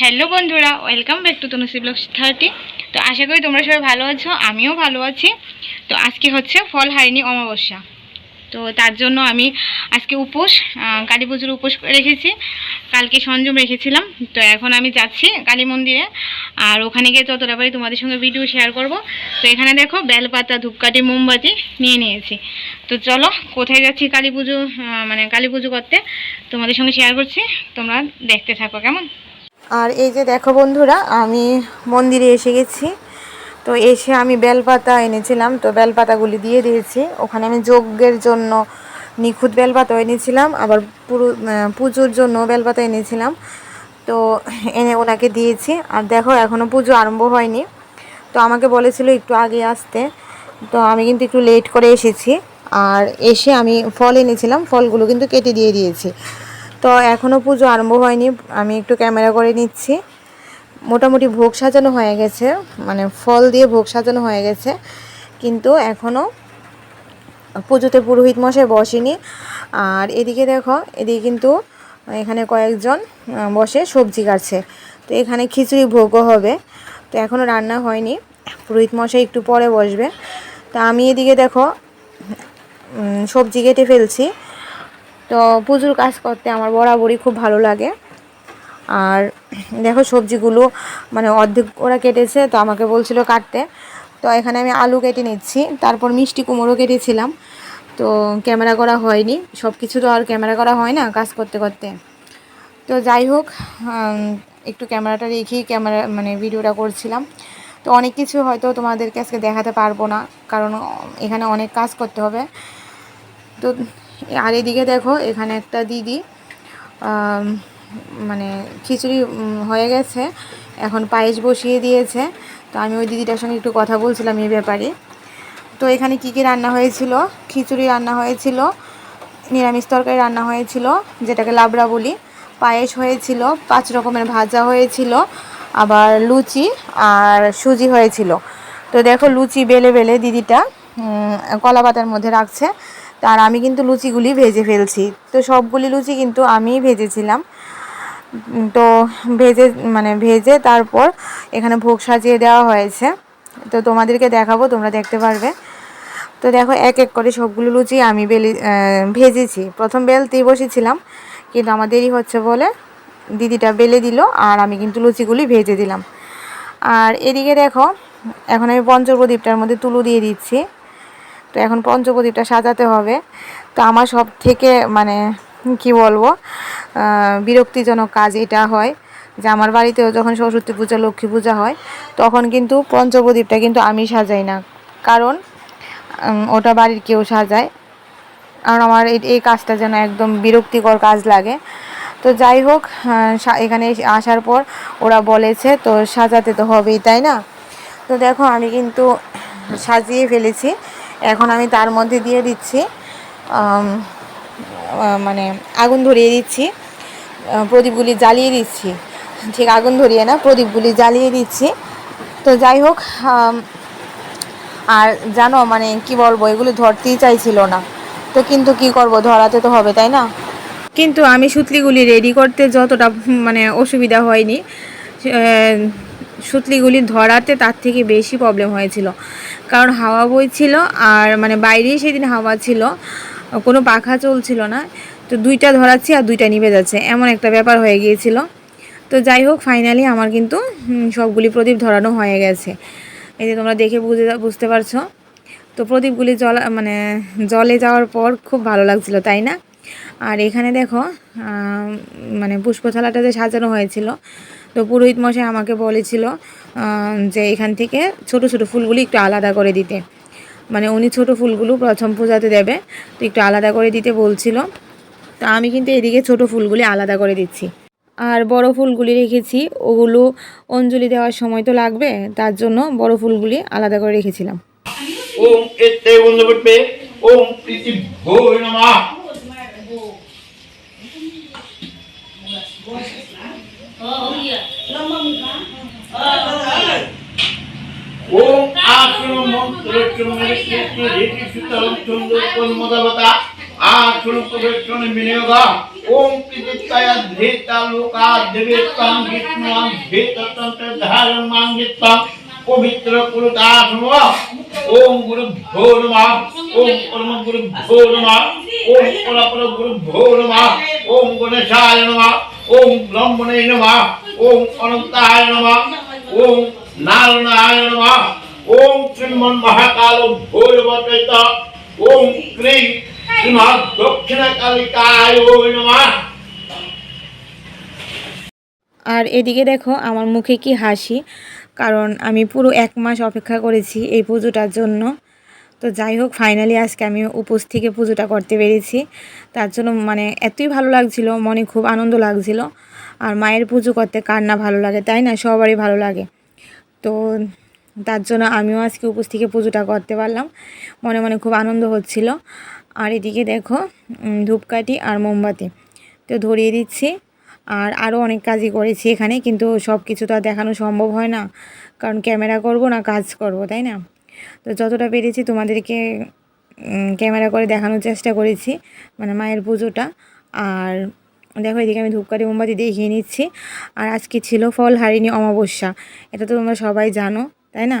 Hello বন্ধুরা, welcome back to Tanushree blog thirty তো আশা করি তোমরা সবাই ভালো আছো, আমিও ভালো আছি। তো আজকে হচ্ছে ফল হারিনি অমাবস্যা। তো তার জন্য আমি আজকে উপোস কালী পুজোর উপোস রেখেছি। কালকে সংযম রেখেছিলাম। তো এখন আমি যাচ্ছি কালী মন্দিরে। আর ওখানে গিয়ে যতটা পারি তোমাদের সঙ্গে ভিডিও শেয়ার করব। তো এখানে দেখো বেলপাতা, ধূপকাঠি, মোমবাতি নিয়ে নিয়েছি। তো চলো, কোথায় যাচ্ছি কালী পুজো মানে কালী পুজো করতে? তোমাদের সঙ্গে শেয়ার করছি। তোমরা দেখতে থাকো, কেমন? আর এই যে দেখো বন্ধুরা, আমি মন্দিরে এসে গেছি। তো এসে আমি বেলপাতা এনেছিলাম, তো বেলপাতাগুলি দিয়ে দিয়েছি। ওখানে আমি যজ্ঞের জন্য নিখুঁত বেলপাতা এনেছিলাম, আবার পুরো পুজোর জন্য বেলপাতা এনেছিলাম। তো এনে ওনাকে দিয়েছি। আর দেখো এখনও পুজো আরম্ভ হয়নি। তো আমাকে বলেছিল একটু আগে আসতে। তো আমি কিন্তু একটু লেট করে এসেছি। আর এসে আমি ফল এনেছিলাম, ফলগুলো কিন্তু কেটে দিয়ে দিয়েছি। তো এখনও পুজো আরম্ভ হয়নি, আমি একটু ক্যামেরা করে নিচ্ছি। মোটামুটি ভোগ সাজানো হয়ে গেছে মানে ফল দিয়ে ভোগ সাজানো হয়ে গেছে, কিন্তু এখনও পুজোতে পুরোহিত মশাই বসেনি। আর এদিকে দেখো, এদিকে কিন্তু এখানে কয়েকজন বসে সবজি কাটছে। তো এখানে খিচুড়ি ভোগও হবে। তো এখনও রান্না হয়নি, পুরোহিত মশাই একটু পরে বসবে। তা আমি এদিকে দেখো সবজি কেটে ফেলছি। তো পুজোর কাজ করতে আমার বরাবরই খুব ভালো লাগে। আর দেখো সবজিগুলো মানে অর্ধেক ওরা কেটেছে, তো আমাকে বলছিল কাটতে। তো এখানে আমি আলু কেটে নিচ্ছি, তারপর মিষ্টি কুমড়ো কেটেছিলাম। তো ক্যামেরা করা হয়নি সব কিছু তো আর ক্যামেরা করা হয় না কাজ করতে করতে। তো যাই হোক একটু ক্যামেরাটা রেখেই ক্যামেরা মানে ভিডিওটা করছিলাম। তো অনেক কিছু হয়তো তোমাদেরকে আজকে দেখাতে পারব না, কারণ এখানে অনেক কাজ করতে হবে। তো আর এদিকে দেখো, এখানে একটা দিদি মানে খিচুড়ি হয়ে গেছে। এখন পায়েস বসিয়ে দিয়েছে। তো আমি ওই দিদিটার সঙ্গে একটু কথা বলছিলাম এই ব্যাপারে। তো এখানে কি কি রান্না হয়েছিল? খিচুড়ি রান্না হয়েছিল, নিরামিষ তরকারি রান্না হয়েছিল, যেটাকে লাবড়া বলি। পায়েস হয়েছিল, পাঁচ রকমের ভাজা হয়েছিল, আবার লুচি আর সুজি হয়েছিল। তো দেখো লুচি বেলে বেলে দিদিটা কলা পাতার মধ্যে রাখছে। তার আমি কিন্তু লুচিগুলি ভেজে ফেলছি। তো সবগুলি লুচি কিন্তু আমিই ভেজেছিলাম। তো ভেজে মানে ভেজে তারপর এখানে ভোগ সাজিয়ে দেওয়া হয়েছে। তো তোমাদেরকে দেখাবো, তোমরা দেখতে পারবে। তো দেখো, এক এক করে সবগুলো লুচি আমি বেলি ভেজেছি। প্রথম বেলতেই বসেছিলাম, কিন্তু আমার দেরি হচ্ছে বলে দিদিটা বেলে দিল আর আমি কিন্তু লুচিগুলি ভেজে দিলাম। আর এদিকে দেখো, এখন আমি পঞ্চপ্রদীপটার মধ্যে তুলো দিয়ে দিচ্ছি। তো এখন পঞ্চপ্রদীপটা সাজাতে হবে। তো আমার সব থেকে মানে কি বলব বিরক্তিজনক কাজ এটা হয় যে আমার বাড়িতেও যখন সরস্বতী পূজা, লক্ষ্মী পূজা হয়, তখন কিন্তু পঞ্চপ্রদীপটা কিন্তু আমি সাজাই না। কারণ ওটা বাড়ির কেউ সাজায়। কারণ আমার এই কাজটা যেন একদম বিরক্তিকর কাজ লাগে। তো যাই হোক এখানে আসার পর ওরা বলেছে, তো সাজাতে তো হবেই, তাই না? তো দেখো আমি কিন্তু সাজিয়ে ফেলেছি। এখন আমি তার মধ্যে দিয়ে দিচ্ছি মানে আগুন ধরিয়ে দিচ্ছি প্রদীপগুলি জ্বালিয়ে দিচ্ছি। ঠিক আগুন ধরিয়ে না, প্রদীপগুলি জ্বালিয়ে দিচ্ছি। তো যাই হোক আর জানো মানে কি বলব, এগুলো ধরতেই চাইছিল না। তো কিন্তু কি করব, ধরাতে তো হবে, তাই না? কিন্তু আমি সুতলিগুলি রেডি করতে যতটা মানে অসুবিধা হয়নি সুতলিগুলি ধরাতে তার থেকে বেশি প্রবলেম হয়েছিল। কারণ হাওয়া বইছিল আর মানে বাইরেই সেদিন হাওয়া ছিল। কোনো পাখা চলছিল না। তো দুইটা ধরাচ্ছি আর দুইটা নিভে যাচ্ছে। এমন একটা ব্যাপার হয়ে গিয়েছিল। তো যাই হোক ফাইনালি আমার কিন্তু সবগুলি প্রদীপ ধরানো হয়ে গেছে। এই যে তোমরা দেখে বুঝে বুঝতে পারছ। তো প্রদীপগুলি জল মানে জলে যাওয়ার পর খুব ভালো লাগছিল, তাই না? আর এখানে দেখো মানে পুষ্পথালাটা যে সাজানো হয়েছিল তো পুরোহিত মশাই আমাকে বলেছিল যে এখান থেকে ছোট ছোট ফুলগুলি একটু আলাদা করে দিতে। মানে উনি ছোট ফুলগুলো প্রথম পূজাতে দেবে, তো একটু আলাদা করে দিতে বলছিল। তা আমি কিন্তু এদিকে ছোট ফুলগুলি আলাদা করে দিচ্ছি। আর বড় ফুলগুলি রেখেছি, ওগুলো অঞ্জলি দেওয়ার সময় তো লাগবে, তার জন্য বড় ফুলগুলি আলাদা করে রেখেছিলাম। ওম এতে ওম প্রীতি ভোর নমঃ ওম আশ্রম মন্ত্র চন্দ্র কৃষ্ণ রেখি সুতরাং চন্দ্র কন্মদাবতা आश्रुपवेक्षण विनियोग ओम कृतित्तय धीता लोका देवेत्तम विष्णुवां भेततंत्र धारण मांगित्तम पवित्र कुरुतासम ओम गुरुभ्यो नमः ओम परम गुरुभ्यो नमः ओम परपर गुरुभ्यो नमः ओम गणेशाय नमः ওম ব্রহ্মণে নমা। ওম অনন্তায় নমা। ওম নারায়ণায় নমা। ওম শ্রীমন মহাকাল ভৈরবচৈত ওম ক্রিম শ্রীমৎ দক্ষিণা কালিকায় নমা। আর এদিকে দেখো, আমার মুখে কি হাসি। কারণ আমি পুরো এক মাস অপেক্ষা করেছি এই পুজোটার জন্য। তো যাই হোক ফাইনালি আজকে আমি উপোস থেকে পুজোটা করতে পেরেছি। তার জন্য মানে এতই ভালো লাগছিল, মনে খুব আনন্দ লাগছিল। আর মায়ের পুজো করতে কার না ভালো লাগে, তাই না? সবারই ভালো লাগে। তো তার জন্য আমিও আজকে উপোস থেকে পুজোটা করতে পারলাম। মনে মনে খুব আনন্দ হচ্ছিল। আর এদিকে দেখো ধূপকাঠি আর মোমবাতি। তো ধরিয়ে দিচ্ছি। আর আরও অনেক কাজই করেছি এখানে, কিন্তু সব কিছু তো আর দেখানো সম্ভব হয় না। কারণ ক্যামেরা করব না, কাজ করব, তাই না? তো যতটা পেরেছি তোমাদেরকে ক্যামেরা করে দেখানোর চেষ্টা করেছি মানে মায়ের পুজোটা। আর দেখো এদিকে আমি ধূপকাঠি, মোমবাতি দেখিয়ে নিচ্ছি। আর আজকে ছিল ফল হারিনি অমাবস্যা, এটা তো তোমরা সবাই জানো, তাই না?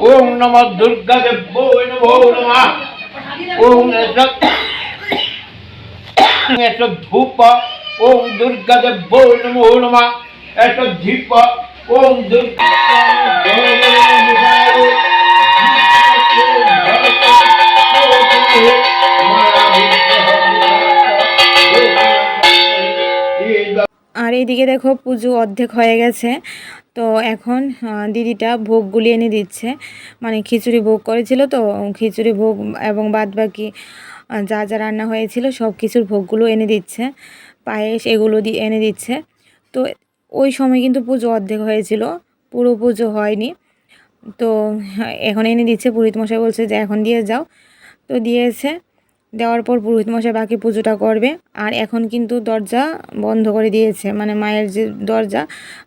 ওম নম দুর্গা দেব ওম ধূপ। ওম দুর্গা দেব্যৈ নমো নমঃ। এস ধীপ। ওম দুর্গা আর এইদিকে দেখো পুজো অর্ধেক হয়ে গেছে। তো এখন দিদিটা ভোগগুলি এনে দিচ্ছে। মানে খিচুড়ি ভোগ করেছিল তো, খিচুড়ি ভোগ এবং বাদ বাকি যা যা রান্না হয়েছিল সব কিছুর ভোগগুলো এনে দিচ্ছে। পায়েস এগুলো দিয়ে এনে দিচ্ছে। তো ওই সময় কিন্তু পুজো অর্ধেক হয়েছিল, পুরো পুজো হয়নি। তো এখন এনে দিচ্ছে, পুরোহিত মশাই বলছে যে এখন দিয়ে যাও। তো দিয়েছে। দেওয়ার পর পুরোহিত মশাই বাকি পুজোটা করবে। আর এখন কিন্তু দরজা বন্ধ করে দিয়েছে। মানে মায়ের যে দরজা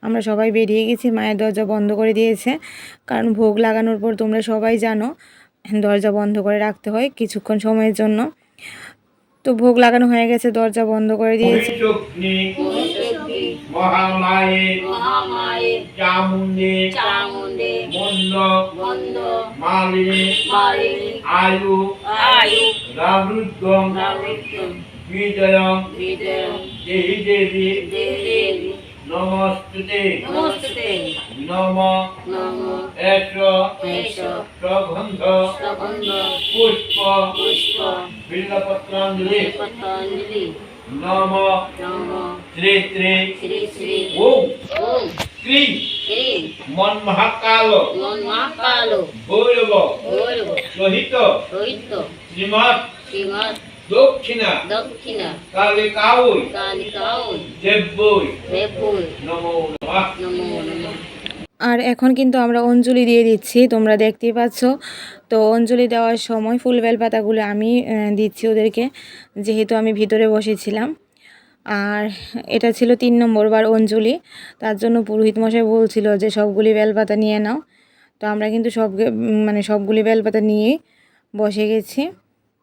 আমরা সবাই বেরিয়ে গেছি মায়ের দরজা বন্ধ করে দিয়েছে। কারণ ভোগ লাগানোর পর তোমরা সবাই জানো দরজা বন্ধ করে রাখতে হয় কিছুক্ষণ সময়ের জন্য। তো ভোগ লাগানো হয়ে গেছে দরজা বন্ধ করে দিয়েছে। মহামায়ে মন্দ মালিনী আয়ু আয়ু বিজয়ম বিজয়ম দেহি দেবী নমস্তুতে নমস্তে নম এষ প্রবন্ধ পুষ্প বিল্লপত্রাঞ্জলি নম শ্রী শ্রী শ্রী শ্রী ওম ক্রিম মন মহাকাল মন মহাকালো ভৈরব সহিত রহিত শ্রীমৎ শ্রীমৎ দক্ষিণা দক্ষিণ কালিকাউই কালিকাও দেব্যই দেবুল নমো নমঃ। নমো নমঃ। আর এখন কিন্তু আমরা অঞ্জলি দিয়ে দিচ্ছি তোমরা দেখতেই পাচ্ছ। তো অঞ্জলি দেওয়ার সময় ফুল বেলপাতাগুলো আমি দিচ্ছি ওদেরকে যেহেতু আমি ভিতরে বসেছিলাম। আর এটা ছিল তিন নম্বর বার অঞ্জলি তার জন্য পুরোহিত মশাই বলছিল যে সবগুলি বেলপাতা নিয়ে নাও। তো আমরা কিন্তু সব মানে সবগুলি বেলপাতা নিয়ে বসে গেছি।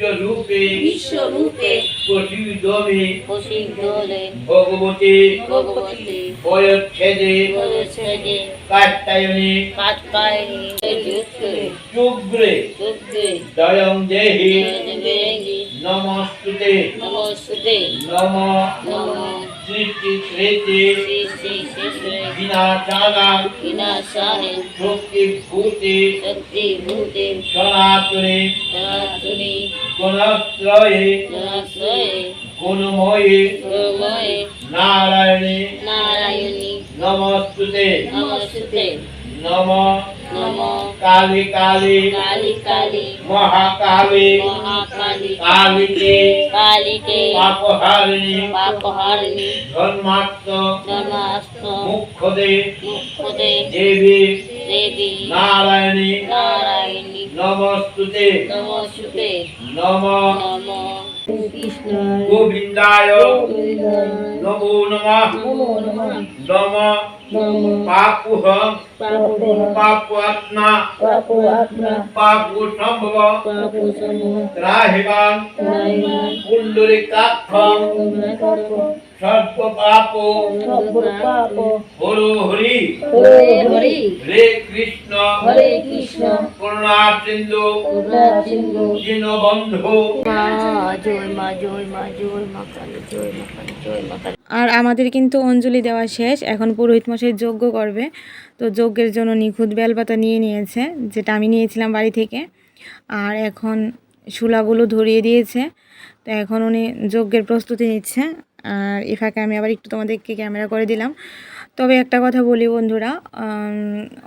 বিশ্বরূপে বিশ্বরূপে প্রসিদমে প্রসিদ্ধলে ভগবতে ভগবতী বয়চ্ছেদে বলেছে কাত্তায়নে কাটকায়নি যুক্তে চুগ্রে দয়ং দেহি বেঙ্গি নমস্তুতে নমস্তে নম নম সৃষ্টি শ্রী বিনাশানা বিনাশানে শক্তি ভূতি শক্তি ভূতে। সনাতনে সনাতনী। গুণত্রয়ে জনাশ্রয়ে গুণময়ে গুরুময়ে নারায়ণে। নারায়ণী। নমস্তুতে। নমস্তে নম নম কালী কালী কালী কালী মহাকালী মহাকালী কালীকে কালীকে পাপহারিণী পাপহারিণী ধর্মাত্ম ধর্মাস্ত মুখ্যদে মুখদে দেবী দেবী নারায়ণী নারায়ণী নমস্তুতে নমস্তে নম নম। কৃষ্ণ গোবিন্দায় নমো নমঃ। নম পাপুহ পাপাত্মা পাপু সম্ভব ত্রাহিবাং পুণ্ডরিকাক্ষং সর্ব পাপ হরো হরি হরি হরে কৃষ্ণ হরে কৃষ্ণ করুণা সিন্ধু সিন্ধু দীনবন্ধু মা জয় মা জয় মা জয় মা কালী জয় মা কালী জয় মা কালী আর আমাদের কিন্তু অঞ্জলি দেওয়া শেষ। এখন পুরোহিত মশাই যজ্ঞ করবে। তো যজ্ঞের জন্য নিখুঁত বেলপাতা নিয়ে নিয়েছে, যেটা আমি নিয়েছিলাম বাড়ি থেকে। আর এখন শুলাগুলো ধরিয়ে দিয়েছে। তো এখন উনি যজ্ঞের প্রস্তুতি নিচ্ছে। আর এ ফাঁকে আমি আবার একটু তোমাদেরকে ক্যামেরা করে দিলাম। তবে একটা কথা বলি বন্ধুরা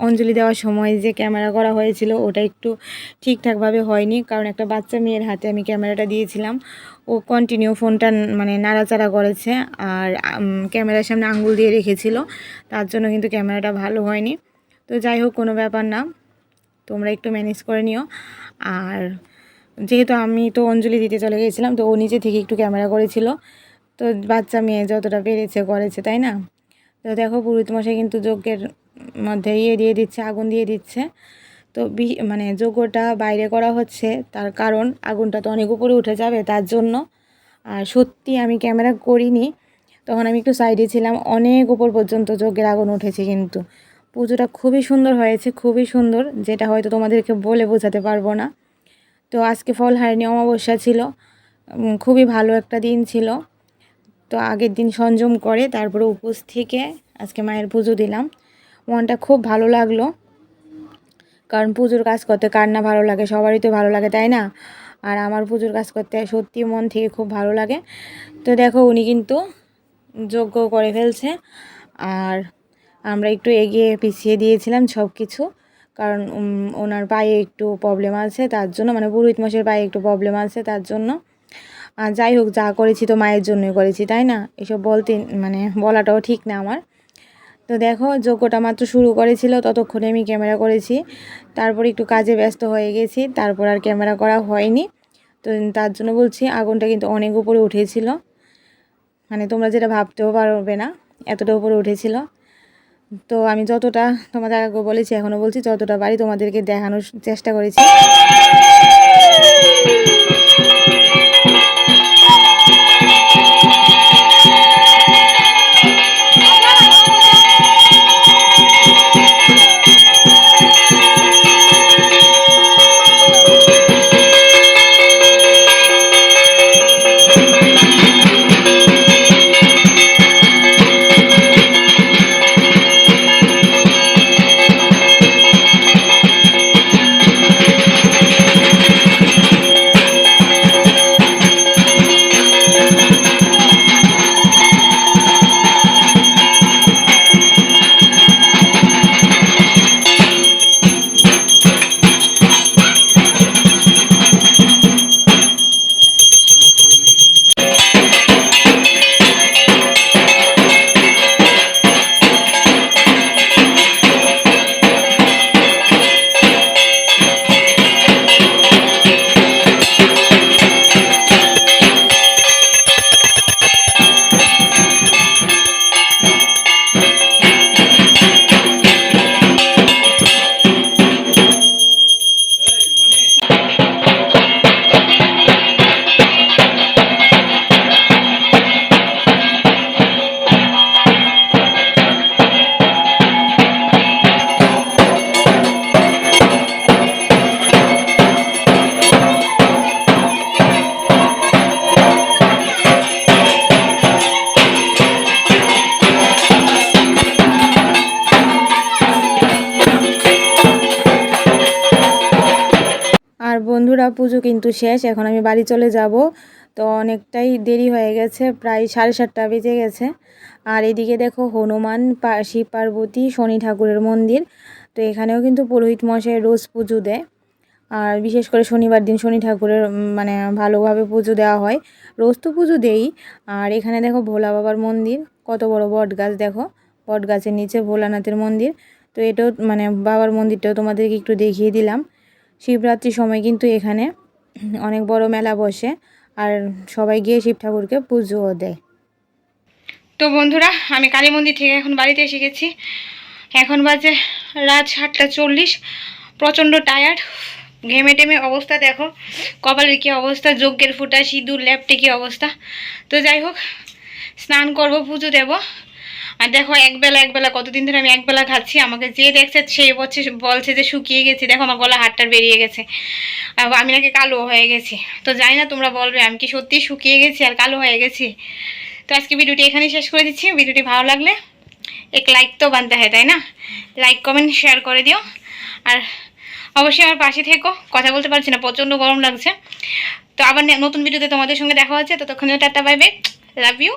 অঞ্জলি দেওয়ার সময় যে ক্যামেরা করা হয়েছিল ওটা একটু ঠিকঠাকভাবে হয়নি, কারণ একটা বাচ্চা মেয়ের হাতে আমি ক্যামেরাটা দিয়েছিলাম। ও কন্টিনিউ ফোনটা মানে নাড়াচাড়া করেছে আর ক্যামেরার সামনে আঙ্গুল দিয়ে রেখেছিল, তার জন্য কিন্তু ক্যামেরাটা ভালো হয়নি। তো যাই হোক, কোনো ব্যাপার না, তোমরা একটু ম্যানেজ করে নিও। আর যেহেতু আমি তো অঞ্জলি দিতে চলে গিয়েছিলাম তো ও নিজে থেকে একটু ক্যামেরা করেছিল। তো বাচ্চা মেয়ে যতটা পেরেছে, করেছে, তাই না? তো দেখো পুরোহিত মশাই কিন্তু যজ্ঞের মধ্যে ইয়ে দিয়ে দিচ্ছে, আগুন দিয়ে দিচ্ছে। তো বি- মানে যজ্ঞটা বাইরে করা হচ্ছে, তার কারণ আগুনটা তো অনেক উপরে উঠে যাবে, তার জন্য। আর সত্যি আমি ক্যামেরা করিনি, তখন আমি একটু সাইডে ছিলাম, অনেক উপর পর্যন্ত যজ্ঞের আগুন উঠেছে কিন্তু। পুজোটা খুবই সুন্দর হয়েছে, খুবই সুন্দর, যেটা হয়তো তোমাদেরকে বলে বোঝাতে পারব না। তো আজকে ফল হারিনি, অমাবস্যা ছিল খুবই ভালো একটা দিন ছিল। তো আগের দিন সংযম করে তারপরে উপোস থেকে আজকে মায়ের পুজো দিলাম। মনটা খুব ভালো লাগল। কারণ পুজোর কাজ করতে কার না ভালো লাগে? সবারই তো ভালো লাগে, তাই না? আর আমার পুজোর কাজ করতে সত্যি মন থেকে খুব ভালো লাগে। তো দেখো, উনি কিন্তু যজ্ঞ করে ফেলছে। আর আমরা একটু এগিয়ে পিছিয়ে দিয়েছিলাম সব কিছু কারণ ওনার পায়ে একটু প্রবলেম আছে, তার জন্য মানে পুরোহিত মাসের পায়ে একটু প্রবলেম আছে, তার জন্য। যাই হোক, যা করেছি তো মায়ের জন্যই করেছি, তাই না? এসব বলতে মানে বলাটাও ঠিক না আমার। তো দেখো, যজ্ঞটা মাত্র শুরু করেছিল, ততক্ষণে আমি ক্যামেরা করেছি। তারপর একটু কাজে ব্যস্ত হয়ে গেছি, তারপর আর ক্যামেরা করা হয়নি। তো তার জন্য বলছি, আগুনটা কিন্তু অনেক উপরে উঠেছিল। মানে তোমরা যেটা ভাবতেও পারবে না, এতটা উপরে উঠেছিল। তো আমি যতটা তোমাদের আগে বলেছি এখনও বলছি, যতটা পারি তোমাদেরকে দেখানোর চেষ্টা করেছি। বন্ধুরা পুজো কিন্তু শেষ, এখন আমি বাড়ি চলে যাব। তো অনেকটাই দেরি হয়ে গেছে, প্রায় সাড়ে সাতটা বেজে গেছে। আর এদিকে দেখো হনুমান শিব পার্বতী, শনি ঠাকুরের মন্দির। তো এখানেও কিন্তু পুরোহিত মশাই রোজ পুজো দেয়। আর বিশেষ করে শনিবার দিন শনি ঠাকুরের মানে ভালোভাবে পুজো দেওয়া হয়। রোজ তো পুজো দেই। আর এখানে দেখো ভোলা বাবার মন্দির, কত বড় বট গাছ দেখো। বট গাছের নিচে ভোলানাথের মন্দির। তো এটাও মানে বাবার মন্দিরটাও তোমাদেরকে একটু দেখিয়ে দিলাম। শিবরাত্রির সময় কিন্তু এখানে অনেক বড় মেলা বসে আর সবাই গিয়ে শিব ঠাকুরকে পুজোও দেয়। তো বন্ধুরা, আমি কালী মন্দির থেকে এখন বাড়িতে এসে গেছি। এখন বাজে রাত সাতটা চল্লিশ। প্রচণ্ড টায়ার্ড ঘেমে টেমে অবস্থা দেখো। কপালের কী অবস্থা? যজ্ঞের ফুটা, সিঁদুর, ল্যাপটে কী অবস্থা? তো যাই হোক, স্নান করব, পুজো দেব। আর দেখো একবেলা একবেলা কতদিন ধরে আমি একবেলা খাচ্ছি, আমাকে যে দেখছে সে বলছে বলছে যে শুকিয়ে গেছি। দেখো আমার গলা হাটটার বেরিয়ে গেছে। আমি নাকি কালো হয়ে গেছি। তো জানি না তোমরা বলবে, আমি কি সত্যি শুকিয়ে গেছি আর কালো হয়ে গেছি? তো আজকে ভিডিওটি এখানেই শেষ করে দিচ্ছি। ভিডিওটি ভালো লাগলে এক লাইক তো বানতে হয়, তাই না? লাইক কমেন্ট শেয়ার করে দিও। আর অবশ্যই আমার পাশে থেকো। কথা বলতে পারছি না, প্রচণ্ড গরম লাগছে। তো আবার নতুন ভিডিওতে তোমাদের সঙ্গে দেখা হচ্ছে। ততক্ষণে tata bye bye love you